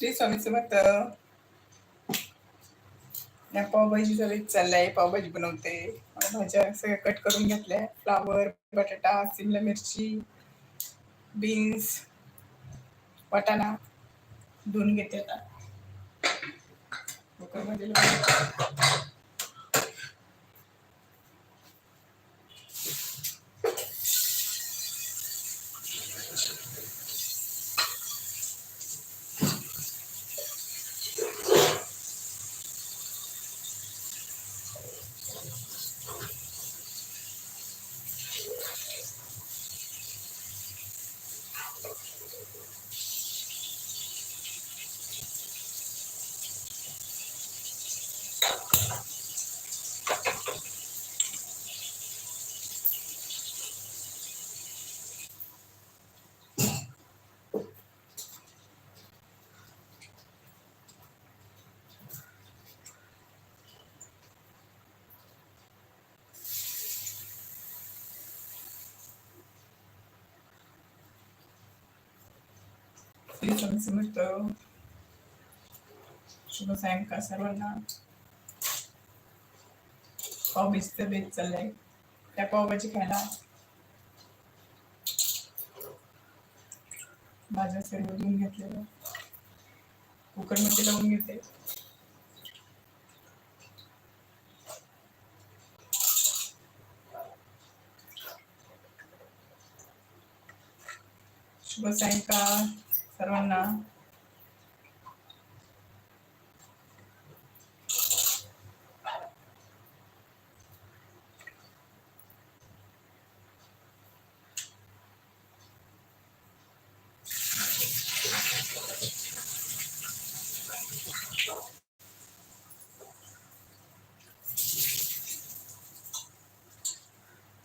श्री स्वामी समर्थ. या पावभाजी वेग चाललाय पावभाजी बनवते. भाज्या सगळ्या कट करून घेतल्या. फ्लावर बटाटा शिमला मिरची बीन्स वाटाणा धुवून घेते आता. शुभ सायंकाळ सर्वांना. पाव पावभाजीचा बेत चाललाय. त्या पावभाजी खायला. भाज्या सर्व धुवून घेतलेल्या. कुकरमध्ये लावून घेते. शुभ सायंकाळ. सर्वांना.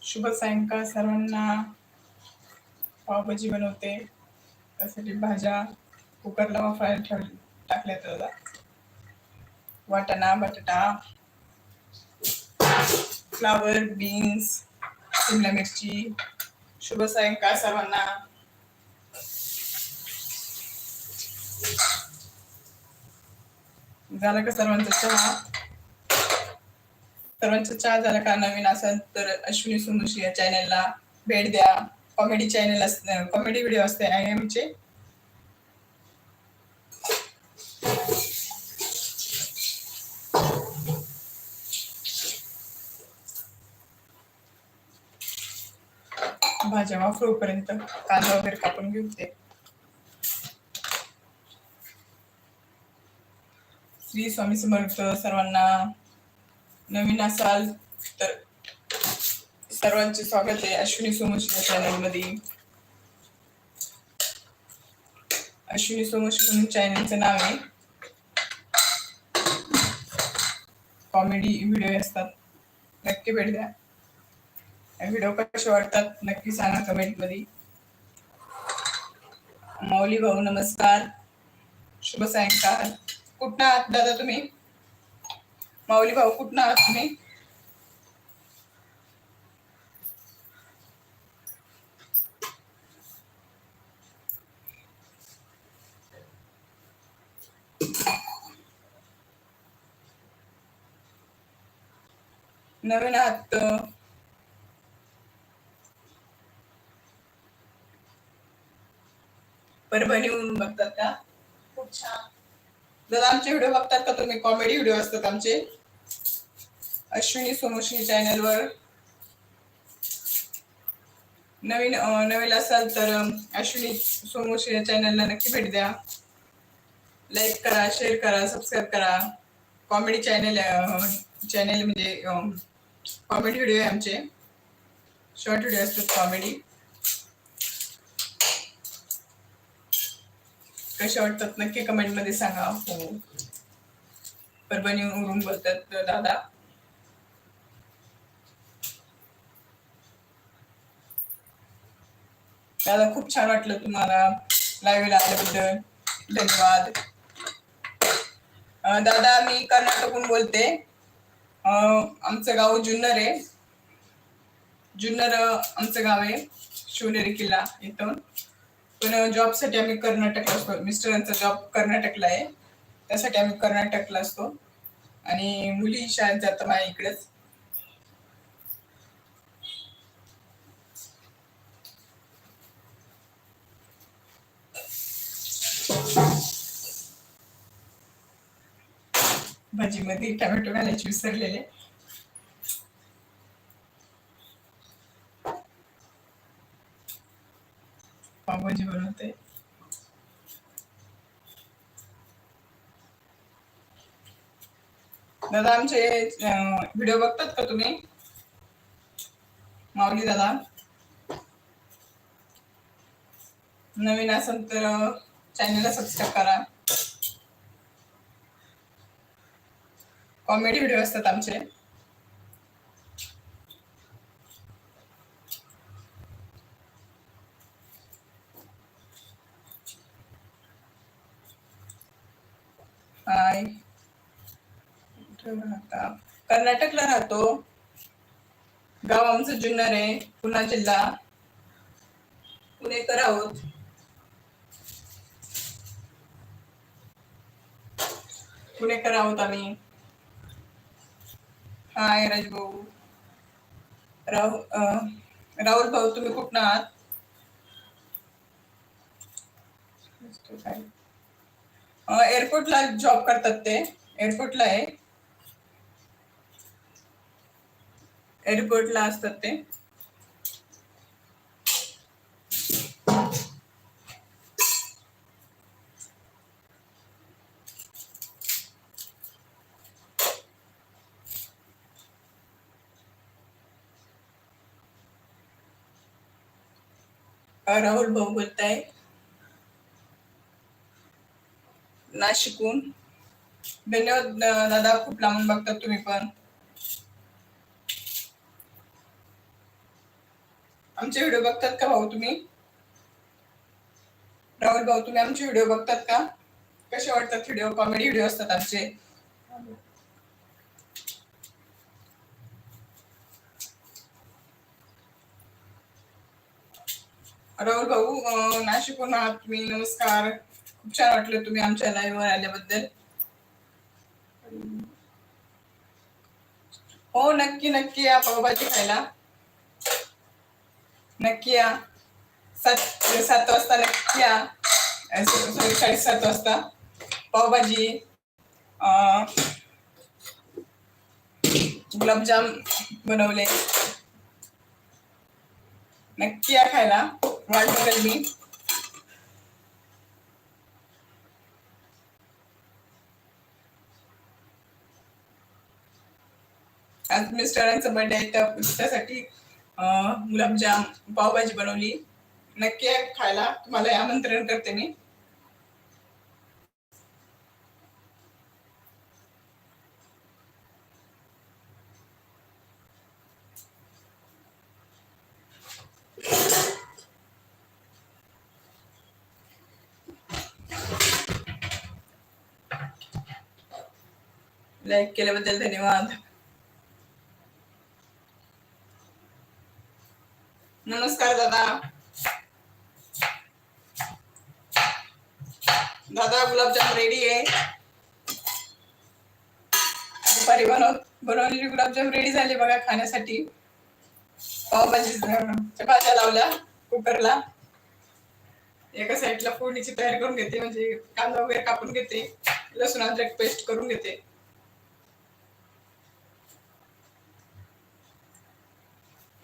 शुभ सायंकाळ सर्वांना. पावभाजी बनवते. त्यासाठी भाज्या कुकरला वाफायला ठेव टाकल्या त्याला वाटाणा बटाटा फ्लावर बीन्स शिमला मिरची शुभ सायंकाळ सर्वांना. झाला का सर्वांचा चहा? सर्वांचा चहा झाला का नवीन असेल तर अश्विनी सुंदुशी या चॅनेलला भेट द्या. कॉमेडी चॅनल असते कॉमेडी व्हिडिओ असते आय एमचे भाज्या वाफरूपर्यंत कांदा वगैरे कापून घेऊ ते. श्री स्वामी समर्थ सर्वांना नवीन असाल तर सर्वांचे स्वागत आहे. अश्विनी सोमशी चॅनलमध्ये अश्विनी सोमशी म्हणून चॅनलचं नाव आहे. कॉमेडी व्हिडिओ असतात. नक्की भेट द्या. व्हिडिओ कसे वाटतात नक्की सांगा कमेंटमध्ये माऊली भाऊ नमस्कार. शुभ सायंकाळ. कुठनं आहात दादा तुम्ही? माऊली भाऊ कुठनं आहात तुम्ही? नवीन आहात तर परभणीहून बघतात का? खूप छान. दादा आमचे व्हिडिओ बघतात का तुम्ही? कॉमेडी व्हिडिओ असतात आमचे. अश्विनी सोमोश्री चॅनलवर. नवीन नवीन असाल तर अश्विनी सोमोश्री या चॅनलला नक्की भेट द्या. लाईक करा शेअर करा सबस्क्राईब करा. कॉमेडी चॅनल चॅनल म्हणजे कॉमेडी व्हिडिओ आहे आमचे. शॉर्ट व्हिडिओ असतात कॉमेडी कसे वाटतात नक्की कमेंटमध्ये सांगा. हो. परभणीवरून बोलतात दादा. दादा खूप छान वाटलं तुम्हाला. लाईव्हला आल्याबद्दल. धन्यवाद. दादा मी कर्नाटकहून बोलते. आमचं गाव जुन्नर आहे. जुन्नर आमचं गाव आहे शिवनेरी किल्ला इथून. पण जॉबसाठी आम्ही कर्नाटकला असतो. मिस्टरांचा जॉब कर्नाटकला आहे. त्यासाठी आम्ही कर्नाटकला असतो. आणि मुली शाळेत जातं माझ्या इकडेच. भाजीमध्ये टमॅटो घालायचे विसरलेले. पावभाजी बनवते. दादा आमचे व्हिडिओ बघतात का तुम्ही? माऊली दादा. नवीन असेल तर चॅनलला सबस्क्राईब करा. कॉमेडी व्हिडिओ असतात आमचे. हाय. कर्नाटकला राहतो. गाव आमचं जुन्नर आहे पुणा जिल्हा. पुणेकर आहोत. पुणेकर आहोत आम्ही. हाय राजभाऊ राहुल राहुल भाऊ तुम्ही कुठं आहात? एअरपोर्टला जॉब करतात ते. एअरपोर्टला आहे. एअरपोर्टला असतात ते. राहुल भाऊ बोलताय. नाशिकहून. धन्यवाद दादा खूप लांबून बघतात तुम्ही पण. आमचे व्हिडिओ बघतात का भाऊ तुम्ही? राहुल भाऊ तुम्ही आमचे व्हिडिओ बघतात का? कसे वाटतात व्हिडिओ? कॉमेडी व्हिडिओ असतात आमचे. राहुल भाऊ नाशिक नाशिकहून आहात तुम्ही. नमस्कार. खूप छान वाटलं तुम्ही आमच्या लाईव्ह वर आल्याबद्दल. हो नक्की नक्की या पावभाजी खायला. नक्की या. सात सात वाजता नक्की या. सॉरी साडेसात वाजता. पावभाजी. अं, गुलाबजाम बनवले. नक्की या खायला. वाट बघेल मी आज मिस्टरांचा बर्थडे आहे तर त्यासाठी गुलाबजाम पावभाजी बनवली. नक्की खायला. तुम्हाला आमंत्रण करते मी. लाईक केल्याबद्दल धन्यवाद. नमस्कार दादा. दादा गुलाबजाम रेडी आहे? दुपारी बनव बनवलेली गुलाबजाम रेडी झाली बघा खाण्यासाठी. पावभाजी भाज्या लावल्या कुकरला. एका साईडला फोडणीची तयार करून घेते म्हणजे कांदा वगैरे कापून घेते लसूण अद्रक पेस्ट करून घेते.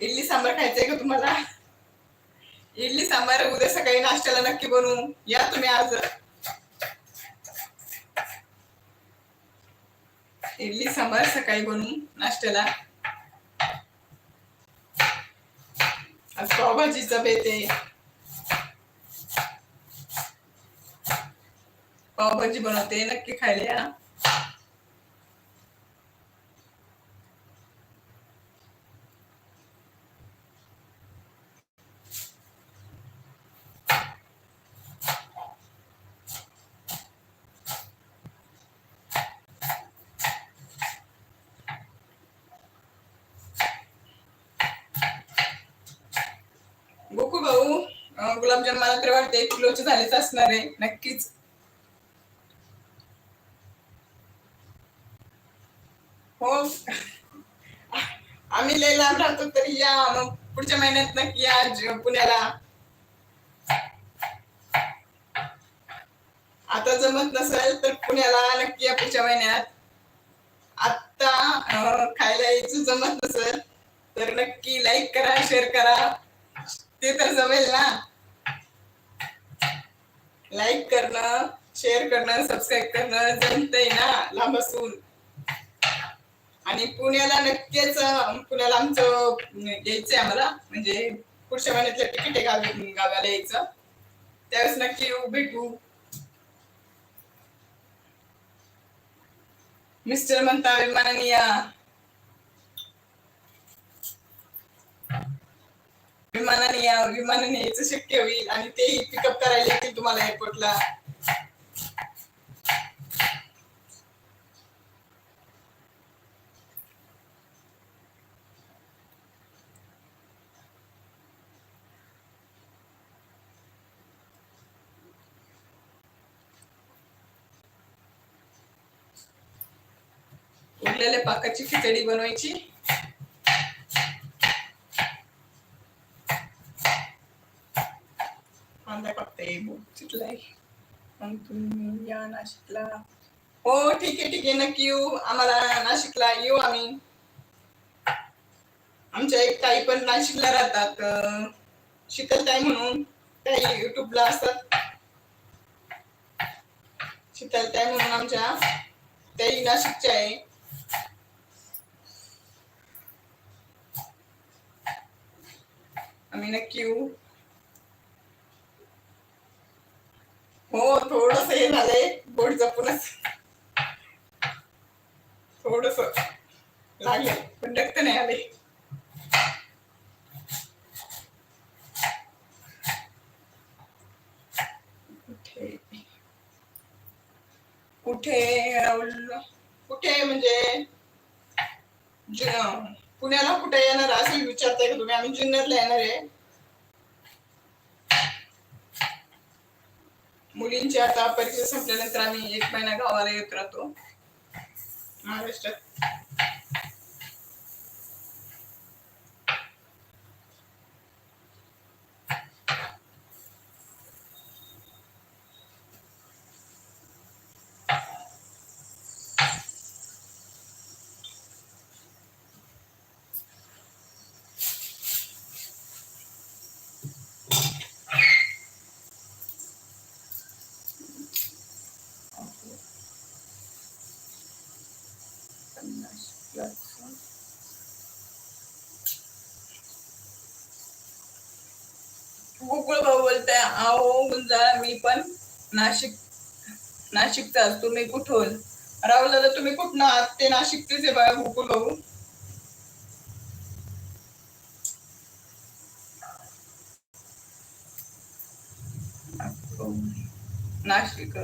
इडली सांबार खायचंय का तुम्हाला? इडली सांबार उद्या सकाळी नाश्त्याला नक्की बनवू. या तुम्ही आज. इडली सांबार सकाळी बनवू नाश्त्याला. आज पावभाजीचा बेत आहे. पावभाजी बनवते नक्की खायला या. गोकुळ गुलाबजाम मला तरी वाटते एक किलोचे झालेच असणार आहे नक्कीच. हो. आम्ही लय लांब राहतो तरी या मग पुढच्या महिन्यात नक्की या पुण्याला. आता जमत नसेल तर पुण्याला नक्की या पुढच्या महिन्यात. आता खायला यायचं जमत नसेल तर नक्की लाईक करा शेअर करा. ते तर जमेल ना. लाईक करणं शेअर करणं सबस्क्राईब करणं जमतंय ना लांब असून आणि पुण्याला नक्कीच पुण्याला आमचं यायचंय आम्हाला. म्हणजे पुढच्या महिन्यातलं तिकीट आहे गावी गावाला यायचं. त्यावेळेस नक्की येऊ भेटू. मिस्टर म्हणता अभिमाननीय विमानाने या विमानाने यायचं शक्य होईल आणि तेही पिकअप करायला येतील तुम्हाला एअरपोर्टला उरलेल्या पाकाची खिचडी बनवायची कांदा कापते चिटलाय मग तुम्ही या नाशिकला. हो ठीक आहे ठीक आहे. नक्की येऊ. आम्हाला नाशिकला येऊ आम्ही. आमच्या एक ताई पण नाशिकला राहतात. शीतल ताई म्हणून. काही युट्यूबला असतात. शीतल ताई म्हणून आमच्या ताई नाशिकच्या आहे. आम्ही नक्की येऊ. हो थोडस हे झालंय. बोट जपूनच. थोडस. लागले पण रक्त नाही आले कुठे? कुठे राहुल? कुठे म्हणजे? पुण्याला कुठे येणार असं विचारताय का तुम्ही? आम्ही जुन्नरला येणार आहे. मुलींची आता परीक्षा संपल्यानंतर आम्ही एक महिना गावाला येत राहतो. महाराष्ट्रात. गोकुळ आओ बोलताय आहो मी पण नाशिक नाशिकचा तुम्ही कुठून? राहुल दादा तुम्ही कुठनं आहात? ते नाशिकचेच आहे बघा गोकुळ भाऊ नाशिक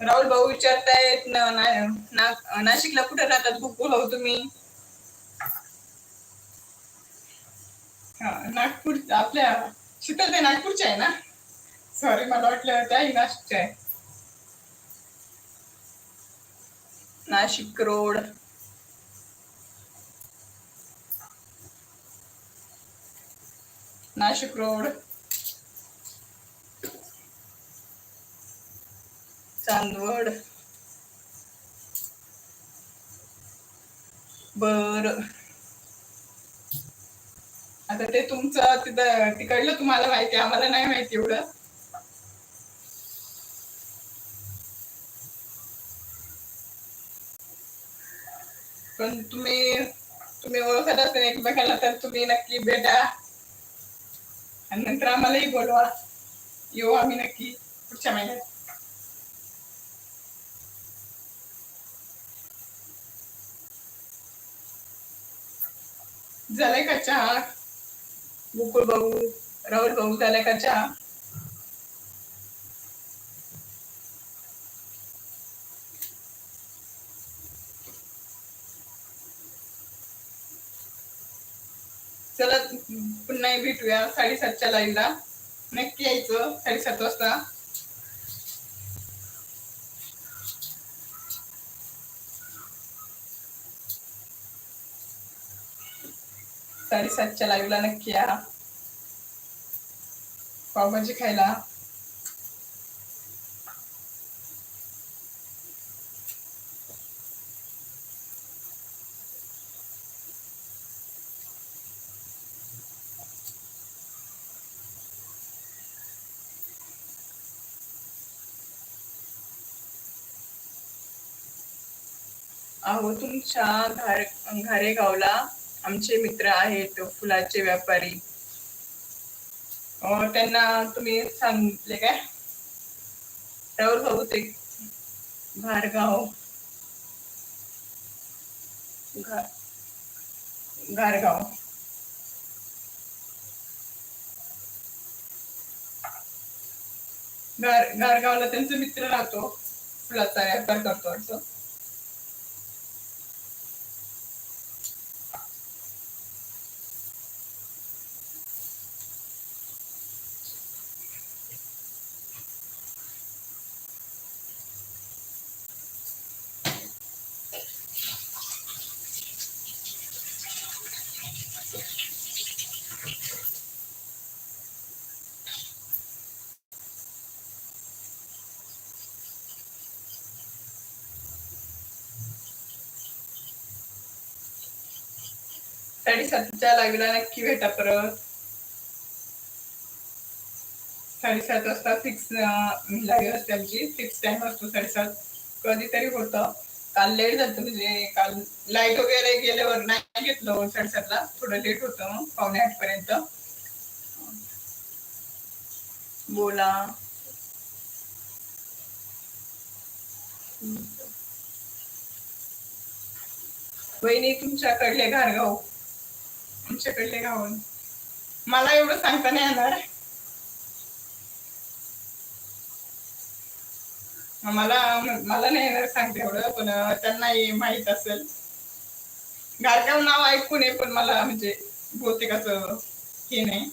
राहुल भाऊ विचारतायत ना, ना- ना- नाशिकला कुठे राहतात गोकुळ भाऊ तुम्ही? नागपूर आपल्या शीतल ते नागपूरच्या आहे ना? सॉरी मला वाटलं त्याही नाशिकच्या आहे. नाशिक रोड. नाशिक रोड. चांदवड. बर. आता ते तुमचं तिथं तिकडलं तुम्हाला माहिती आम्हाला नाही माहिती एवढं. पण तुम्ही तुम्ही ओळखत असेल एकमेकांना तर तुम्ही नक्की भेटा. आणि नंतर आम्हालाही बोलवा. येऊ आम्ही नक्की पुढच्या महिन्यात. झालंय का चहा? मुकुल भाऊ राहुल भाऊ झाल्या का चहा चला पुन्हा भेटूया साडेसातच्या लाईनला नक्की यायचं साडेसात वाजता. साडेसातच्या लाईव्हला नक्की या. पावभाजी खायला. अहो तुमच्या घार घारेगावला आमचे मित्र आहेत फुलाचे व्यापारी. त्यांना तुम्ही सांगितले काय? त्यावर बहुतेक भारगाव गारगाव गार गारगावला त्यांचा मित्र राहतो. फुलाचा व्यापार करतो असं. साडेसातच्या लाईव्हला नक्की भेटा परत. साडेसात वाजता फिक्स लाईव्ह असते आमची. फिक्स टाइम असतो साडेसात. कधीतरी होतं. काल लेट झालं म्हणजे काल लाइट वगैरे गेल्यावर नाही घेतलं हो साडेसातला. थोडं लेट होतं. मग पावणे आठ पर्यंत. बोला. वहिनी तुमच्याकडले घारगाव आमच्याकडले गाव मला एवढं सांगता नाही येणार. मला मला नाही येणार सांगते एवढं पण त्यांना माहीत असेल. गारगाव नाव ऐकून आहे पण मला म्हणजे बहुतेकाच हे नाही.